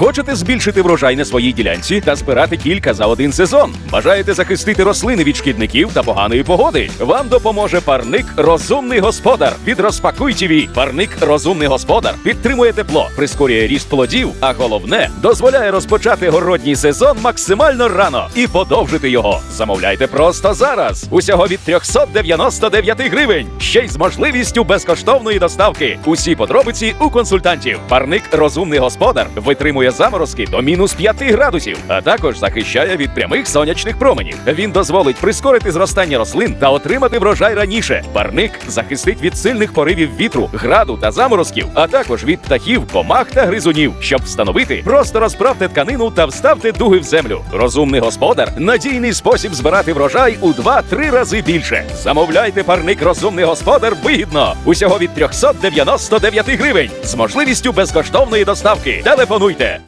Хочете збільшити врожай на своїй ділянці та збирати кілька за один сезон? Бажаєте захистити рослини від шкідників та поганої погоди? Вам допоможе парник Розумний господар від Розпакуй. Парник Розумний господар підтримує тепло, прискорює ріст плодів, а головне дозволяє розпочати городній сезон максимально рано і подовжити його. Замовляйте просто зараз. Усього від 399 гривень. Ще й з можливістю безкоштовної доставки. Усі подробиці у консультантів. Парник Розумний господар витримує заморозки до мінус 5 градусів, а також захищає від прямих сонячних променів. Він дозволить прискорити зростання рослин та отримати врожай раніше. Парник захистить від сильних поривів вітру, граду та заморозків, а також від птахів, комах та гризунів. Щоб встановити, просто розправте тканину та вставте дуги в землю. Розумний господар надійний спосіб збирати врожай у 2-3 рази більше. Замовляйте парник Розумний господар вигідно. Усього від 399 гривень з можливістю безкоштовної доставки. Телефонуйте